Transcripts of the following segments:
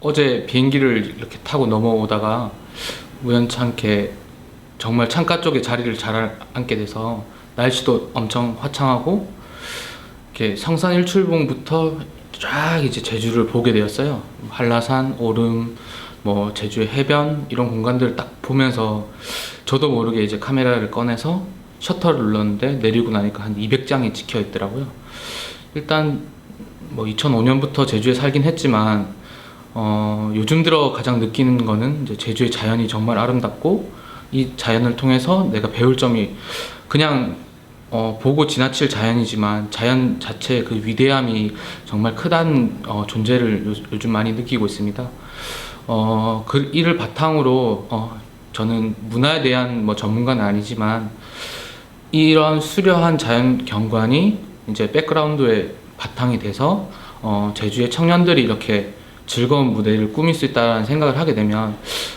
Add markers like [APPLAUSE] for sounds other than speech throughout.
어제 비행기를 이렇게 타고 넘어오다가 우연찮게 정말 창가 쪽에 자리를 잘 앉게 돼서 날씨도 엄청 화창하고 이렇게 성산 일출봉부터 쫙 이제 제주를 보게 되었어요. 한라산, 오름, 뭐 제주의 해변 이런 공간들을 딱 보면서 저도 모르게 이제 카메라를 꺼내서 셔터를 눌렀는데 내리고 나니까 한 200장이 찍혀 있더라고요. 일단 뭐 2005년부터 제주에 살긴 했지만 어, 요즘 들어 가장 느끼는 거는 이제 제주의 자연이 정말 아름답고 이 자연을 통해서 내가 배울 점이 그냥 어, 보고 지나칠 자연이지만 자연 자체의 그 위대함이 정말 크다는 어, 존재를 요, 요즘 많이 느끼고 있습니다. 어, 그 이를 바탕으로 어, 저는 문화에 대한 뭐 전문가는 아니지만 이런 수려한 자연 경관이 이제 백그라운드의 바탕이 돼서 어, 제주의 청년들이 이렇게 즐거운 무대를 꾸밀 수 있다는 생각을 하게 되면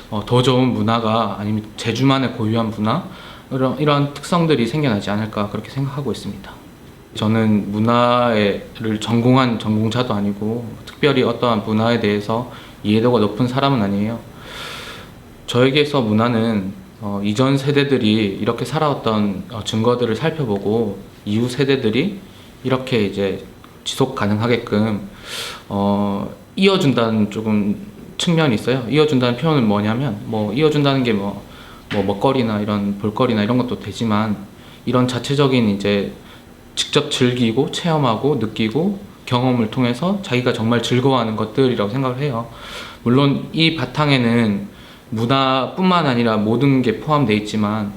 어, 더 좋은 문화가 아니면 제주만의 고유한 문화 이런 이런 특성들이 생겨나지 않을까 그렇게 생각하고 있습니다. 저는 문화를 전공한 전공자도 아니고 특별히 어떠한 문화에 대해서 이해도가 높은 사람은 아니에요. 저에게서 문화는 어, 이전 세대들이 이렇게 살아왔던 어, 증거들을 살펴보고 이후 세대들이 이렇게 이제 지속 가능하게끔 어, 이어준다는 조금 측면이 있어요. 이어준다는 표현은 뭐냐면 뭐 이어준다는 게뭐 뭐 먹거리나 이런 볼거리나 이런 것도 되지만 이런 자체적인 이제 직접 즐기고 체험하고 느끼고 경험을 통해서 자기가 정말 즐거워하는 것들이라고 생각을 해요. 물론 이 바탕에는 문화뿐만 아니라 모든 게 포함되어 있지만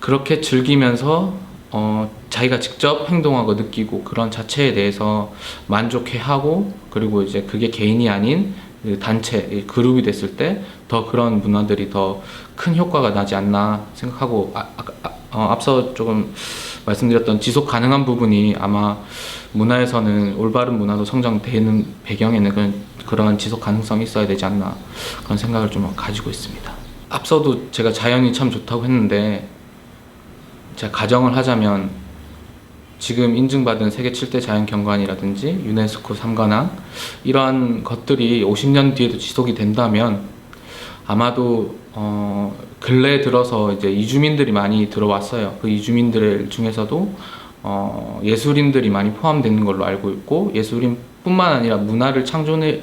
그렇게 즐기면서 어, 자기가 직접 행동하고 느끼고 그런 자체에 대해서 만족해하고 그리고 이제 그게 개인이 아닌 그 단체, 이 그룹이 됐을 때 더 그런 문화들이 더 큰 효과가 나지 않나 생각하고 아, 아, 아, 어, 앞서 조금 말씀드렸던 지속 가능한 부분이 아마 문화에서는 올바른 문화도 성장되는 배경에는 그런 그러한 지속 가능성이 있어야 되지 않나 그런 생각을 좀 가지고 있습니다. 앞서도 제가 자연이 참 좋다고 했는데 제가 가정을 하자면 지금 인증받은 세계 7대 자연경관이라든지 유네스코 3관왕 이러한 것들이 50년 뒤에도 지속이 된다면 아마도 어 근래 들어서 이제 이주민들이 많이 들어왔어요. 그 이주민들 중에서도 어 예술인들이 많이 포함되는 걸로 알고 있고 예술인뿐만 아니라 문화를 창조해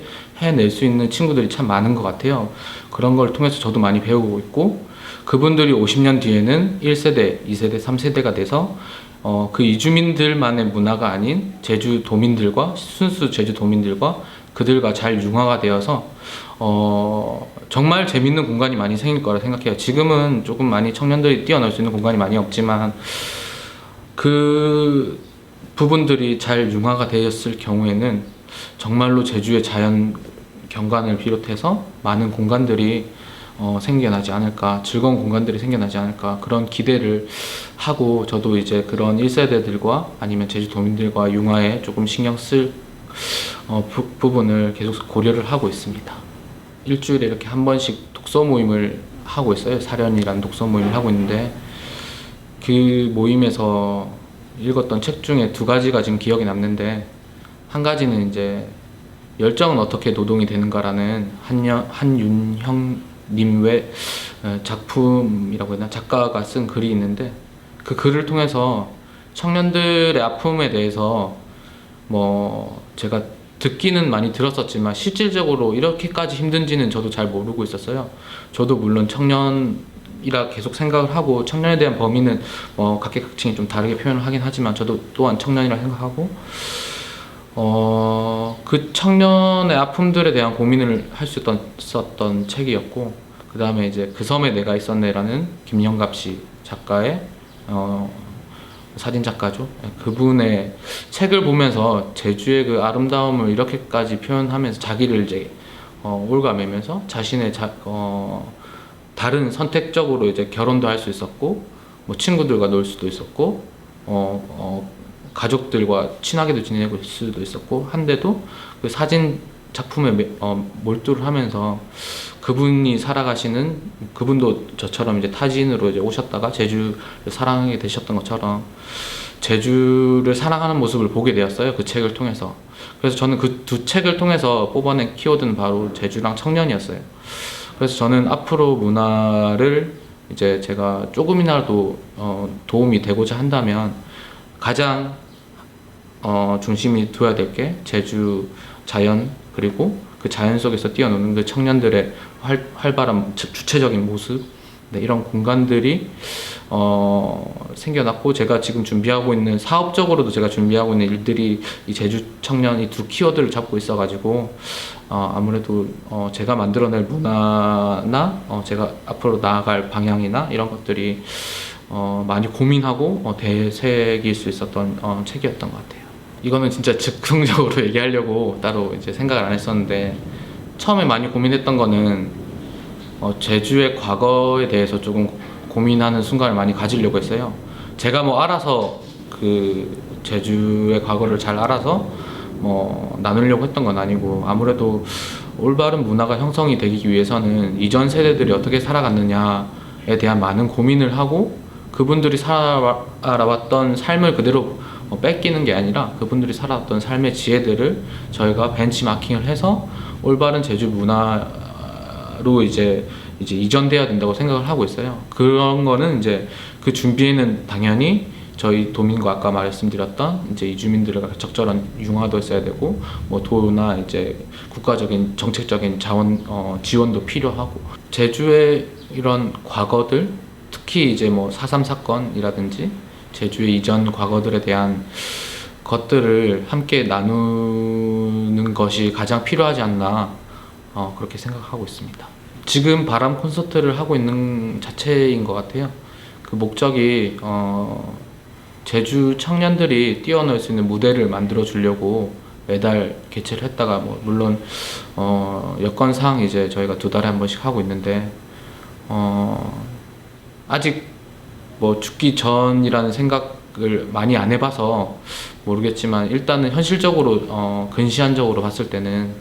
낼수 있는 친구들이 참 많은 것 같아요. 그런 걸 통해서 저도 많이 배우고 있고 그분들이 50년 뒤에는 1세대, 2세대, 3세대가 돼서 어, 그 이주민들만의 문화가 아닌 제주 도민들과 순수 제주 도민들과 그들과 잘 융화가 되어서 어, 정말 재밌는 공간이 많이 생길 거라 생각해요. 지금은 조금 많이 청년들이 뛰어놀 수 있는 공간이 많이 없지만 그 부분들이 잘 융화가 되었을 경우에는 정말로 제주의 자연 경관을 비롯해서 많은 공간들이 어, 생겨나지 않을까 즐거운 공간들이 생겨나지 않을까 그런 기대를 하고 저도 이제 그런 1세대들과 아니면 제주도민들과 융화에 조금 신경 쓸 어, 부, 부분을 계속 고려를 하고 있습니다. 일주일에 이렇게 한 번씩 독서 모임을 하고 있어요. 사련이라는 독서 모임을 하고 있는데 그 모임에서 읽었던 책 중에 두 가지가 지금 기억에 남는데 한 가지는 이제 열정은 어떻게 노동이 되는가라는 한여, 한윤형 님의 어, 작품이라고 했나 작가가 쓴 글이 있는데 그 글을 통해서 청년들의 아픔에 대해서 뭐 제가 듣기는 많이 들었었지만 실질적으로 이렇게까지 힘든지는 저도 잘 모르고 있었어요. 저도 물론 청년이라 계속 생각을 하고 청년에 대한 범위는 뭐 각계각층이 좀 다르게 표현을 하긴 하지만 저도 또한 청년이라 생각하고 어, 그 청년의 아픔들에 대한 고민을 할 수 있었던 책이었고, 그 다음에 이제 그 섬에 내가 있었네라는 김영갑 씨 작가의, 어, 사진 작가죠. 그분의 책을 보면서 제주의 그 아름다움을 이렇게까지 표현하면서 자기를 이제, 어, 올가매면서 자신의 자, 어, 다른 선택적으로 이제 결혼도 할 수 있었고, 뭐 친구들과 놀 수도 있었고, 어, 어, 가족들과 친하게도 지내고 있을 수도 있었고 한데도 그 사진 작품에 매- 어, 몰두를 하면서 그분이 살아가시는 그분도 저처럼 이제 타지인으로 이제 오셨다가 제주를 사랑하게 되셨던 것처럼 제주를 사랑하는 모습을 보게 되었어요. 그 책을 통해서. 그래서 저는 그 두 책을 통해서 뽑아낸 키워드는 바로 제주랑 청년이었어요. 그래서 저는 앞으로 문화를 이제 제가 조금이나도 어, 도움이 되고자 한다면 가장 어, 중심이 둬야 될 게 제주 자연 그리고 그 자연 속에서 뛰어노는 그 청년들의 활, 활발한 주- 주체적인 모습 네, 이런 공간들이 어, 생겨났고 제가 지금 준비하고 있는 사업적으로도 제가 준비하고 있는 일들이 이 제주 청년 이 두 키워드를 잡고 있어가지고 어, 아무래도 어, 제가 만들어낼 문화나 어, 제가 앞으로 나아갈 방향이나 이런 것들이 어, 많이 고민하고 어, 대색일 수 있었던 어, 책이었던 것 같아요. 이거는 진짜 즉흥적으로 [LAUGHS] 얘기하려고 따로 이제 생각을 안 했었는데 처음에 많이 고민했던 거는 어, 제주의 과거에 대해서 조금 고민하는 순간을 많이 가지려고 했어요. 제가 뭐 알아서 그 제주의 과거를 잘 알아서 뭐 나누려고 했던 건 아니고 아무래도 올바른 문화가 형성이 되기 위해서는 이전 세대들이 어떻게 살아갔느냐에 대한 많은 고민을 하고 그분들이 살아왔던 삶을 그대로 어, 뺏기는 게 아니라 그분들이 살아왔던 삶의 지혜들을 저희가 벤치마킹을 해서 올바른 제주 문화로 이제 이제 이전돼야 된다고 생각을 하고 있어요. 그런 거는 이제 그 준비에는 당연히 저희 도민과 아까 말씀드렸던 이제 이주민들의 적절한 융화도 있어야 되고 뭐 도나 이제 국가적인 정책적인 자원 어, 지원도 필요하고 제주의 이런 과거들 특히 이제 뭐 4.3 사건이라든지 제주의 이전 과거들에 대한 것들을 함께 나누는 것이 가장 필요하지 않나 어, 그렇게 생각하고 있습니다. 지금 바람 콘서트를 하고 있는 자체인 것 같아요. 그 목적이 어, 제주 청년들이 뛰어놀 수 있는 무대를 만들어 주려고 매달 개최를 했다가 뭐 물론 어, 여건상 이제 저희가 두 달에 한 번씩 하고 있는데 어, 아직 뭐 죽기 전이라는 생각을 많이 안 해봐서 모르겠지만 일단은 현실적으로 어, 근시안적으로 봤을 때는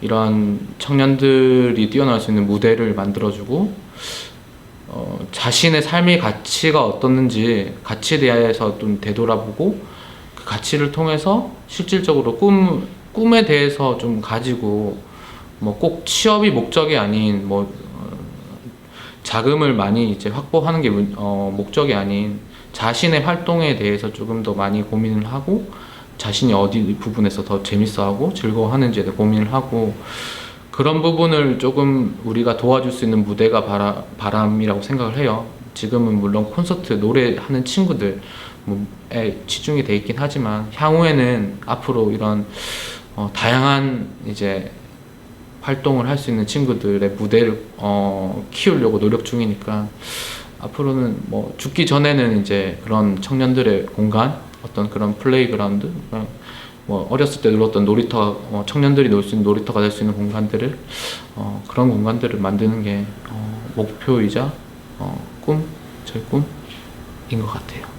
이런 청년들이 뛰어날 수 있는 무대를 만들어주고 어, 자신의 삶의 가치가 어떻는지 가치에 대해서 좀 되돌아보고 그 가치를 통해서 실질적으로 꿈 꿈에 대해서 좀 가지고 뭐 꼭 취업이 목적이 아닌 뭐 어, 자금을 많이 이제 확보하는 게 문- 어, 목적이 아닌 자신의 활동에 대해서 조금 더 많이 고민을 하고 자신이 어디 부분에서 더 재밌어하고 즐거워하는지에 대해 고민을 하고 그런 부분을 조금 우리가 도와줄 수 있는 무대가 바라, 바람이라고 생각을 해요. 지금은 물론 콘서트 노래하는 친구들에 치중이 돼 있긴 하지만 향후에는 앞으로 이런 어, 다양한 이제 활동을 할 수 있는 친구들의 무대를 어, 키우려고 노력 중이니까 앞으로는 뭐 죽기 전에는 이제 그런 청년들의 공간 어떤 그런 플레이그라운드 뭐 어렸을 때 놀았던 놀이터 어, 청년들이 놀 수 있는 놀이터가 될 수 있는 공간들을 어, 그런 공간들을 만드는 게 어, 목표이자 어, 꿈, 제 꿈인 것 같아요.